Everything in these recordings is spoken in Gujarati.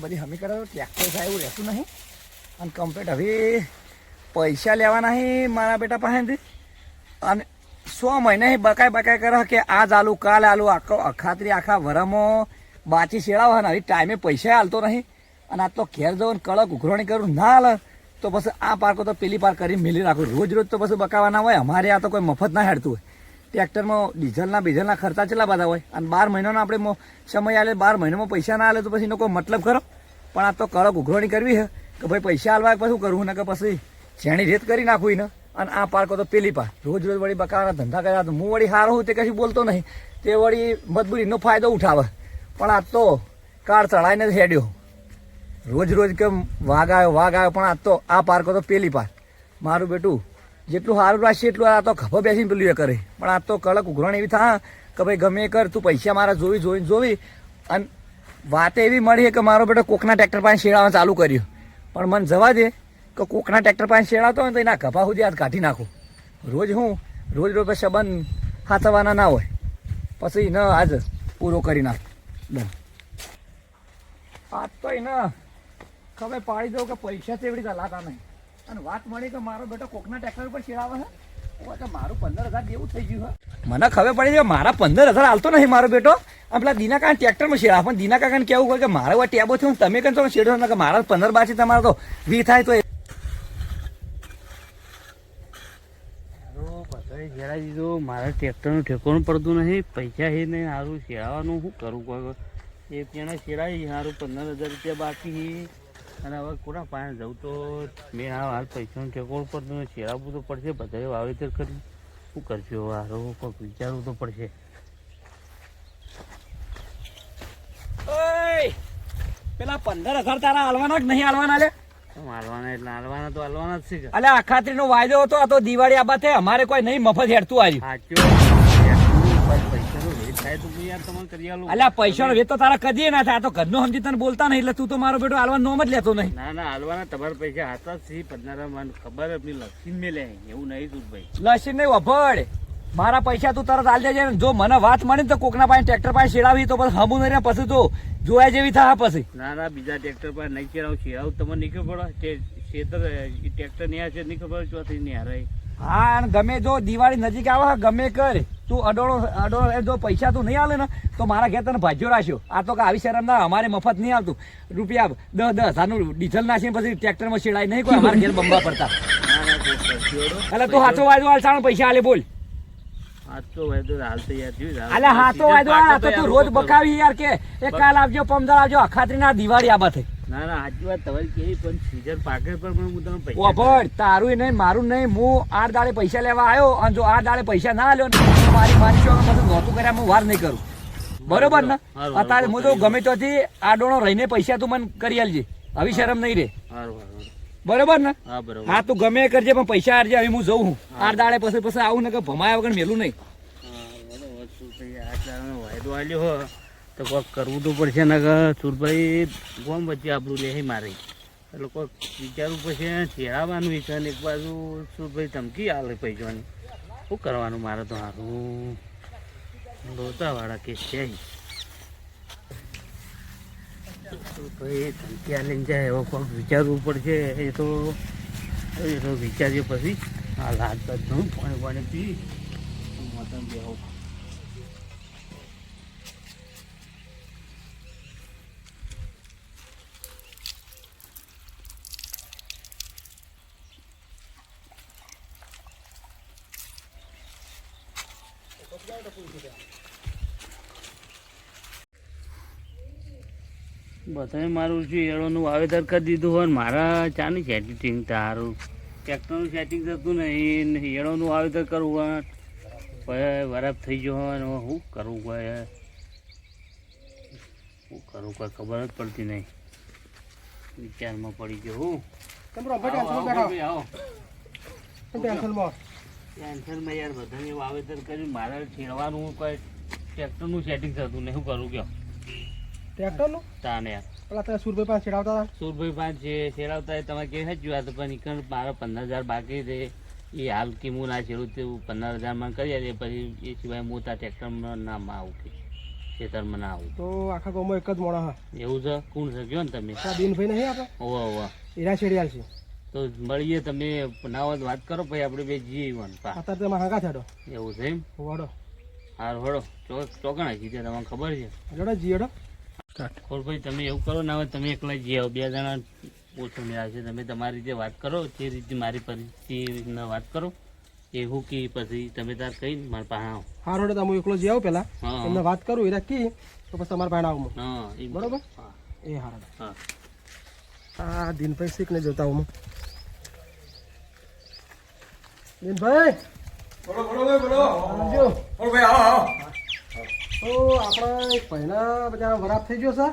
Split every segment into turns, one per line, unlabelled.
બધી હમી કરે ટ્રેક્ટર થાય એવું રહેતું નહીં. અને કમ્પ્લીટ હવે પૈસા લેવાના મારા બેટા પાસેથી. અને સો મહિને બકાય બકાય કરે કે આજ આલુ, કાલ આલુ, આખો અખાત્રી, આખા વરામાં બાચી શેળાવ અને હવે ટાઈમે પૈસા હાલતો નહીં. અને આ તો ઘેર જવું કડક ઉઘરણી કરું, ના હાલ. તો પછી આ પાર્કો તો પેલી પાર કરી મેલી રાખું. રોજ રોજ તો પછી બકાવાના હોય. અમારે આ તો કોઈ મફત ના હેડતું હોય. ટ્રેક્ટરમાં ડીઝલના, બીઝલના ખર્ચા કેટલા બધા હોય? અને બાર મહિનાનો આપણે સમય આલે, બાર મહિનામાં પૈસા ના આલે તો પછી એનો કોઈ મતલબ ખરો? પણ આ તો કડક ઉઘરણી કરવી છે કે ભાઈ પૈસા આલવા પછી કરવું? ને કે પછી જેણી રેત કરી નાખવી ને, અને આ પાર્કો તો પેલી પાર. રોજ રોજ વળી બકાવાના ધંધા કર્યા તો હું વળી હારો હું તે કશું બોલતો નહીં. તે વળી મજબૂરીનો ફાયદો ઉઠાવે. પણ આ તો કાર ચડાવીને જ હેડ્યો. રોજ રોજ કેમ વાઘ આવ્યો વાઘ આવ્યો, પણ આ તો આ પાર્કો તો પેલી પાર. મારું બેટું જેટલું સારું રાખશે એટલું આ તો ખભો બેસીને પેલું એ કરે. પણ આ તો કડક ઉઘરણ એવી થા કે ભાઈ ગમે કર, તું પૈસા મારા જોવી, જોઈને જોવી. અને વાત એવી મળી કે મારો બેટો કોકના ટ્રેક્ટર પાસે શેડાવવાનું ચાલુ કર્યું. પણ મને જવા દે કે કોકના ટ્રેક્ટર પાસે શેડાવતો હોય તો એના ખભા સુધી હાથ કાઢી નાખું. રોજ હું, રોજ રોજ સંબંધ હાથવાના ના હોય. પછી ન આજ પૂરો કરી નાખ. આજ તો એને ખબર પાડી દઉં કે પૈસા તેવડી રીતે લાતા નહીં. અને વાત મળી કે મારો બેટો કોકના ટ્રેક્ટર ઉપર શેડાવે છે? તો મારું પંદર હજાર જેવું થઈ ગયું મને ખબર પડી છે કે મારા પંદર હજાર હાલતો નહીં મારો બેટો. આ પેલા દીના કાકા ટ્રેક્ટરમાં શેડા પણ દીના કાકાને કેવું હોય કે મારે એવા ટેબો થયું તમે કેમ તમે શેડો કે મારા પંદર બાછી તમારે તો વી થાય તો
ઘેરાઈ દીધો. મારે ટ્રેક્ટરનું ઠેકોણું પડતું નહીં પૈસા હે નહીં સારું શેડાવાનું શું કરું કોઈ એ પેણા શેડાઈ સારું પંદર હજાર રૂપિયા બાકી અને હવે કોના પાસે જવું તો મેં આ હાલ પૈસાનું પડતું નહીં શેડાવવું તો પડશે બધાએ વાવેતર કરી શું હવે હારો કોઈક વિચારવું તો પડશે.
ઓય! પેલા પંદર હજાર તારા હાલવાના કે નહીં હાલવાના લે?
હાલવાના એટલે હાલવાના તો હાલવાના જ છે અલ્યા
આખા અખાત્રી નો વાયદો હતો આ તો દિવાળી આબા અમારે કોઈ નહીં મફત હેડતું આવ્યું. અલ્યા પૈસાનો વેત તો તારા કદી ના થાય. તો ઘરનો સમજી તને બોલતા નહીં એટલે તું તો મારો બેટો હાલવા નોમ જ લેતો નહીં.
ના ના હાલવાના તમારા પૈસા હાથા પંદર મને ખબર આપણી મે લે એવું નહીં તું ભાઈ
લસી નહીં વભડ. મારા પૈસા તું તરત હાલ દેજે. જો મને વાત મળી તો કોકના પાસે ટ્રેક્ટર પાસે શેડાવી તો પછી હમું નહીં પછી તો જોયા જેવી થાય પછી.
ના ના બીજા ટ્રેક્ટર પાસે નહીં છે આવું તમને નહીં ખબર ખેતર ટ્રેક્ટર નહીં છે નહીં ખબર ચોથી નહીં હારે
હા અને ગમે જો દિવાળી નજીક આવે ગમે કર. તું અડોળો અડોળો જો પૈસા તું નહીં આલે ને તો મારા ઘેર તને ભાજ્યો રાખ્યો આ તો કે આવી શરમ ના અમારે મફત નહીં આવતું. રૂપિયા દસ દસ હજારનું ડીઝલ નાખીને પછી ટ્રેક્ટરમાં શેડાય નહીં કોઈ અમારા ઘેર બંબા પડતા. એટલે તું હાથો વાયદો હાલ સાણો પૈસા હાલે બોલ અલે
હાથો
વાયદો આ તો તું રોજ બકાવી યાર કે એક કાલ આવજો પમદાર આવજો અખાત્રી ના દિવાળી આબા થઈ
ના ના સાચી વાત તમારી કેવી પણ સીઝન પાકે પણ હું તમને પૈસા
ઓભળ તારું નહીં મારું નહીં હું આઠ દાડે પૈસા લેવા આવ્યો અને જો આઠ દાડે પૈસા ના લ્યો ને મારી મારી શું પછી નહોતું કર્યા હું વાર નહીં કરું. બરોબર ને? અત્યારે હું તો ગમે ત્યાંથી આડોણો રહીને પૈસા તું મને કરી આલજે. આવી શરમ નહીં રે. બરોબર ને?
હા
તું ગમે કરજે પણ પૈસા હારજે હવે હું જઉં હું. આઠ દાડે પછી પછી આવું ને કે ભમાયા વગર મેલું નહીં.
વાયદો આલ્યો તો કોઈક કરવું તો પડશે ને સુરભાઈ ગોમ વચ્ચે આપણું લે મારે. એટલે કોઈક વિચારવું પડશે, ચેડાવવાનું છે ને એક બાજુ સુરભાઈ ધમકી આલે પૈસાની. શું કરવાનું મારે તો સારું લોતાવાળા કેસ છે. સુરભાઈ ધમકી આલીને જાય, એવો કોઈક વિચારવું પડશે, એ તો એ તો વિચારીએ પછી. આ પણ પાણી પાણી પી. મતન બેહો. બધાએ મારું શું એળોનું વાવેતર કરી દીધું હોય મારા ચાની સેટિંગ તારું ટ્રેક્ટરનું સેટિંગ થતું નહીં ને એળોનું વાવેતર કરવું હોય પછી થઈ ગયો હોય ને શું કરવું કોઈ શું કરવું કોઈ ખબર જ પડતી નહીં. વિચારમાં પડી ગયો હું. આવો. ટેન્શનમાં યાર બધાને વાવેતર કર્યું. મારે છેડવાનું કોઈ ટ્રેક્ટરનું સેટિંગ થતું નહીં. શું કરું કયો?
ટ્રેક્ટરનું
તાને
પેલા તમે સુરભાઈ પાસે છેડાવતા હતા?
સુરભાઈ પાસે છેડાવતા તમે કે હજુ આ તો પણ ઈકણ મારા પંદર હજાર બાકી છે. એ હાલ કે હું ના છેડું તે પંદર હજારમાં કરી આલે. પછી એ સિવાય હું તાર ટ્રેક્ટરમાં નામ આવું કે. ખેતરમાં ના આવું.
તો આખા ગામમાં એક જ મોણા હા.
એવું છે? કોણ છે? કયો ને તમે?
દિનભાઈ નહીં આપણે
ઓવા ઓવા.
એના શેડિયાલ છે.
તો મળીએ તમે નાવત વાત કરો પછી આપણે બે જીવન
અત્યારે તમે હાંકા છાડો
એવું છે એમ?
વડો.
હારું વડો. ચોકણા જીતે તમને ખબર છે?
જડો જીયડો સ્ટાર્ટ.
ખોરભાઈ તમે એવું કરો ના હોય તમે એકલા જી આવો. બે જણા ઓછું મેળા છે. તમે તમારી રીતે વાત કરો જે રીતે મારી પરિસ્થિતિ વાત કરો. એવું કે પછી તમે તાર કઈ મારા પાસે આવો.
હા રોડે તમે એકલો જી આવો પેલા
હા.
એમને વાત કરું એ કી તો પછી તમારા પાસે આવું
હા. એ
બરોબર?
હા.
એ હા
હા.
આ દિનભાઈ શીખ ને જોતા હું. દિનભાઈ
બોલો બોલો ભાઈ બોલો.
આવજો.
બોલો ભાઈ આવો આવો.
તો આપણા એક ભાઈના બધા વરાપ થઈ ગયો છે.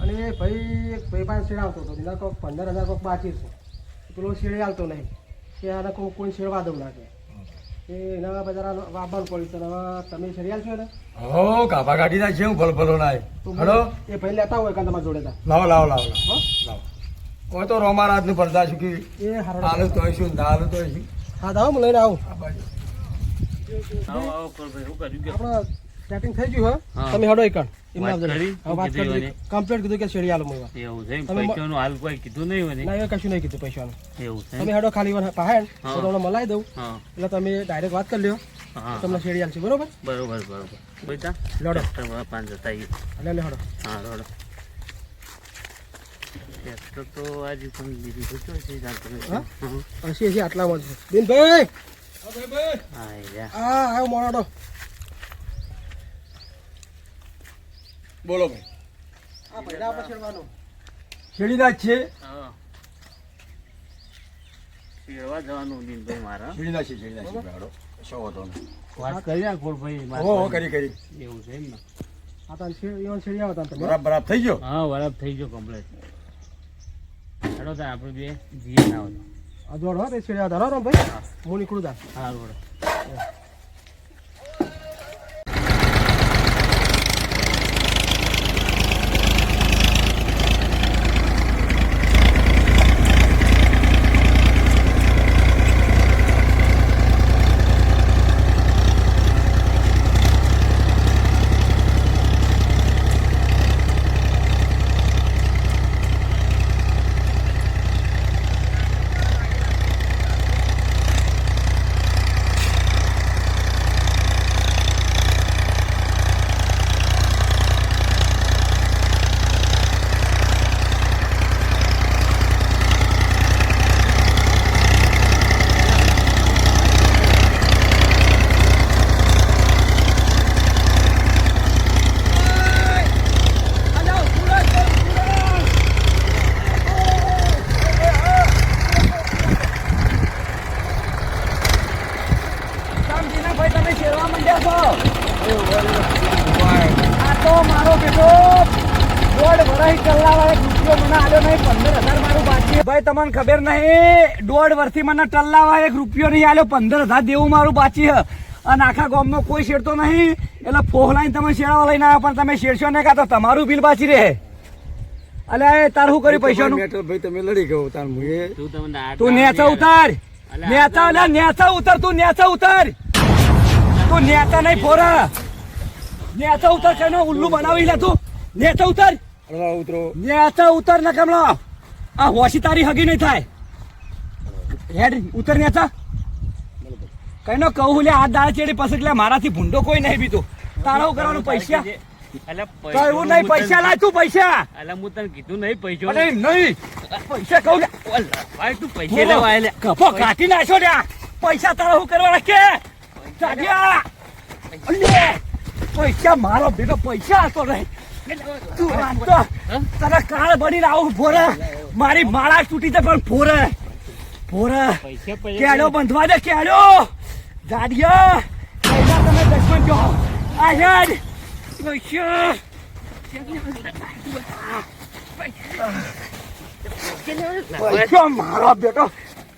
અને એ ભાઈ એક ભાઈ પાસે આવતો હતો. એના કોઈક પંદર હજાર કોઈક બાકી છે. પેલો આવતો નહીં. કે આને કોઈ કોઈ શેરવા દઉં નાખે. એ એના બધા વાપરવું પડ્યું તો તમે શેરિયાલ છો ને
હો કાપા કાઢી હું ભલો ભલો નાય.
તો
હલો?
એ ભાઈ લેતા હોય કાં તમારા જોડે તા
લાવો લાવો લાવો લાવો.
હો?
લાવો. કોઈ તો રોમારાજનું ભરતા શું કે
એ હારો
આલુ તોય શું ના તોય શું.
હા દાવ હું લઈને આવું. આપણે સેટિંગ થઈ ગયું
હા.
તમે હડો એકણ.
વાત કરી?
કમ્પ્લીટ કીધું કે શેરિયાલ મળવા.
એવું છે પૈસાનું હાલ કોઈ કીધું નહીં મને
ના? એ કશું નહીં કીધું પૈસાનું.
એવું છે
તમે? હડો ખાલી પાહેણ તો તમને મલાઈ દઉં. એટલે તમે ડાયરેક્ટ વાત કરી લ્યો.
હા
તમને શેરિયાલ છે બરોબર?
બરોબર બરોબર. બેટા
લડો.
પાંચ જતા.
એટલે હડો.
હા રોડો ટ્રેક્ટર તો આજે પણ શું છે
હા? આવ્યો
બોલો ભાઈ.
આ
છે?
હા. જવાનું દિનભાઈ મારા.
શેરડી છે
વાત કરી
હો કરી કરી.
એવું છે એમ ને.
આ તાન શેર ઈવન આવો તમે.
બરાબર બરાબર થઈ ગયો?
હા બરાબર થઈ ગયો કમ્પ્લેટ હેડો તાર આપણે બે જીએ ના હોય
દોડ હો તે શેરી આવો તાન હો નીકળું તાન
હા રોડો
શામજીના ભાઈ તમે શેરવા માંડ્યા છો આ તો મારો બેટો દોઢ વરસ ચલાવા એક રૂપિયો મને આલ્યો નહીં પંદર હજાર મારું બાકી ભાઈ તમને ખબર નહીં દોઢ વર્ષથી મને ટલ્લાવા એક રૂપિયો નહીં આલ્યો પંદર હજાર દેવું મારું બાચી હ અને આખા ગામનો કોઈ શેરતો નહીં. એટલે ફોહ લાઈન તમે શેરવા લઈને આવ્યા પણ તમે શેરશો ને કાં તો તમારું બિલ બાચી રહે. અલે તાર શું કર્યું પૈસાનું?
ભાઈ તમે લડી ગયો તાર મુએ.
તું તમને
નેચા ઉતાર. નેચા અલે નેચા ઉતાર તું નેચા ઉતાર. તું નેચા નહીં ફોરા. નેચા ઉતાર કઈનો ઉલ્લુ બનાવી લે તું. નેચા ઉતાર.
ઉતરો.
નેચા ઉતાર ના કમલો આ હોશી તારી હગી નહીં થાય. હેડ ઉતર નેચા કઈનો કહું લે આ દાળ ચેડી પછી લે મારાથી ભૂંડો કોઈ નહીં બીજો તારા હું કરવાનું પૈસા. એવું નહીં પૈસા લાય તું પૈસા.
અલા હું તને કીધું નહીં પૈસો.
અરે નહીં. પૈસા કહું
ભાઈ તું પૈસે લેવા આયેલા.
કપો કાઢી નાખ્યો લ્યા પૈસા તારા શું કરવાના કે? ચાલ્યા પૈસા. મારો બેટો પૈસા હતો નહીં તું તો તને કાળ બની આવું ફોરે મારી માળા તૂટી છે પણ ફોરે ફોરે કેડો બંધવા દે કેડો દાડિયા પૈસા તમે દસમન જો આ હેડ પૈસા પૈસા મારો બેટો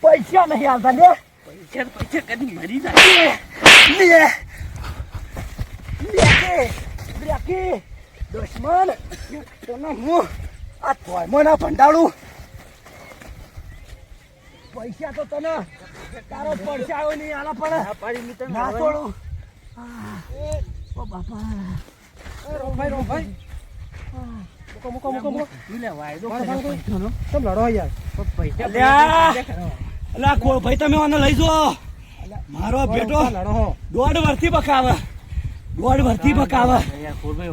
પૈસા નહીં આવતા ને
પૈસા પૈસા કદી મરી જાય
લે લે બ્રેકી દુશ્મન તને હું આ તોયમોના ભંડાળું. પૈસા તો તને તારો પડશે આવ્યો નહીં આલા પણ.
પાડી મિત્ર
ના તોડું. ઓ બાપા.
એ રોમભાઈ રોમભાઈ મૂકો મૂકો મૂકો મૂકો.
લે વાયદો
મારે ભાઈ.
પૈસાનો.
લડો યાર.
પૈસા
અલ્યા!
પૈસા ખરા.
અલા કો ભાઈ તમે આને લઈ જો મારો બેટો દોઢ વર્ષથી બકાવે દોઢ વર્ષથી બકાવે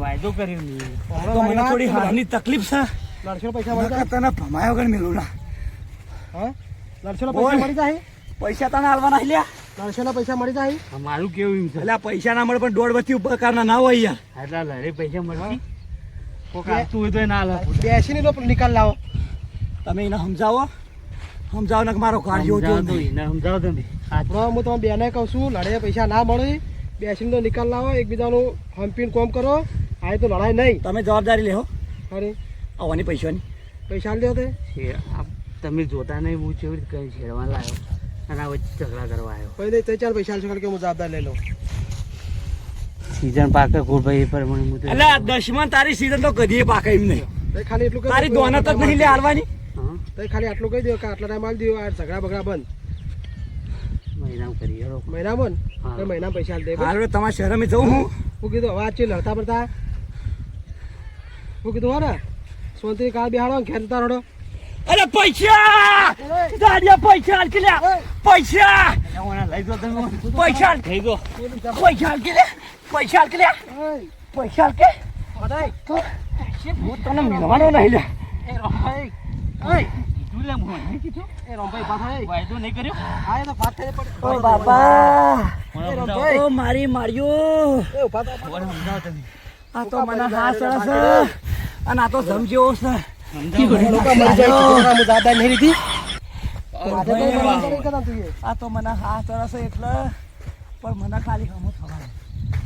વાયદો કર્યો
તો મને થોડી તકલીફ છે.
લડશો પૈસા મળી જાય?
તને ભમાયો વગર મેલું ના
હા? લડશો. પૈસા મળી જાય?
પૈસા તને હાલવાના લ્યા
લડશો પૈસા મળી જાય?
મારું કેવું એમ છે?
એટલે પૈસા ના મળે પણ દોઢ વર્ષથી ઉપકારના ના હોય યાર
આટલા લડે પૈસા મળે કોક આવતું હોય તો ના લે
બેસીને લો નિકાલ લાવો.
તમે એને સમજાવો? સમજાવો ને કે મારો જેવો નહીં.
એને સમજાવો તમે આ
બ્રો હું તમે બેને કહું છું લડે પૈસા ના મળે. બેસીને તો નિકાલ લાવો એકબીજાનું હંપીને કોમ કરો. આ તો લડાઈ નહીં.
તમે જવાબદારી લેહો.
અરે.
આવવાની પૈસાની
પૈસા લ્યો તે
આ તમે જોતા નહીં હું કેવી રીતે કઈ છેડવા લાવ્યો અને આ વચ્ચે ઝઘડા કરવા આવ્યો.
કોઈ નહીં તે ચાર પૈસા આલશો કારણ કે હું જવાબદાર લઈ લઉં.
સીઝન પાકે ફૂલભાઈ ભાઈ પ્રમાણે હું તો
એટલે દસમા તારી સીઝન તો કદી પાકે એમ નહીં.
તે ખાલી એટલું કહી
તારી દોનત જ નહીં લે હાલવાની.
હા?
તે ખાલી આટલું કહી દો કે આટલા ટાઈમ આલી દો આ ઝઘડા બગડા બંધ.
મહિના કરી
મહિના બંધ?
હા.
તો મહિના પૈસા આલી દે
હાલ તમારા શહેરમાં જઉં હું.
હું કીધું હવે આ છે લડતા પડતા હું કીધું હો ને સોનથી બેહાડો ઘેર જતા રડો
અરે પૈસા! દાડિયા પૈસા હાલ કે લ્યા પૈસા
લઈ દો તમે.
પૈસા
લઈ દો
પૈસા હાલ કે પૈસા હાલ કે પૈસા હાલ કે તો હું તને મિલવાનો નહીં લે
એ રોભાઈ કીધું લે હું નહીં કીધું.
એ રોમભાઈ પાછા એ.
વાયદો નહીં કર્યો?
હા એ તો વાત થઈ પડી
ઓ બાપા!
મને
એ
સમજાવો.
ઓ મારી માર્યો આ તો મને હા સરસ અને આ તો જમ જેવો છે. આ તો મને હા સરસ એટલે પણ મને ખાલી હમો થવાનું.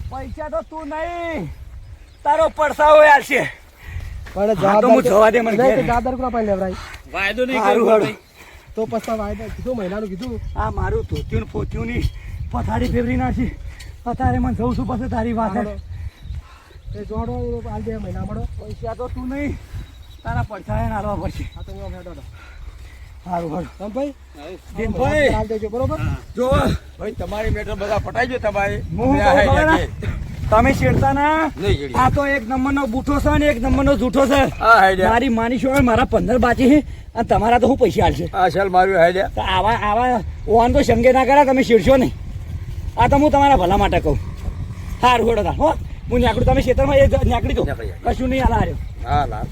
પૈસા તો તું નહીં. તારો પડસાવો યાર છે.
પણ
તો હું જવા દે મને
દાદર કોના પાસે લેવરાય?
વાયદો નહીં
કરું
કર્યો
તો પછી વાયદો કીધું મહિનાનું કીધું.
આ મારું ધોત્યું ને પોત્યું ની પથારી ફેરવી નાખી. અત્યારે મને જઉં છું પછી તારી વાત.
એ જોડો આલ દે મહિના મળો.
પૈસા તો તું નહીં. તારા પડછાયા નાલવા પડશે.
આ તો હું હેડો હેડો.
સારું સારું
રામ ભાઈ
દિનભાઈ
આલ દેજો બરોબર?
જો.
ભાઈ તમારી મેટર બધા પટાઈ ગયો તમારે.
હું ના? તમે શેરતા ના આ તો એક નંબરનો બૂઠો છે ને એક નંબરનો જૂઠો છે. મારી માની છો મારા પંદર બાકી છે. અને તમારા તો હું પૈસા હાલશે
આ શાલ માર્યું હાઈડ્યા
આવા આવા ઓન તો સંગે ના કર્યા તમે શેરશો નહીં. આ તો હું તમારા ભલા માટે કહું. સારું હેડો હો. હું ન્યાકડું તમે ખેતરમાં એ
ન્યાકડી જાઓ.
કશું નહીં હાલ હાર્યો
હા લાલ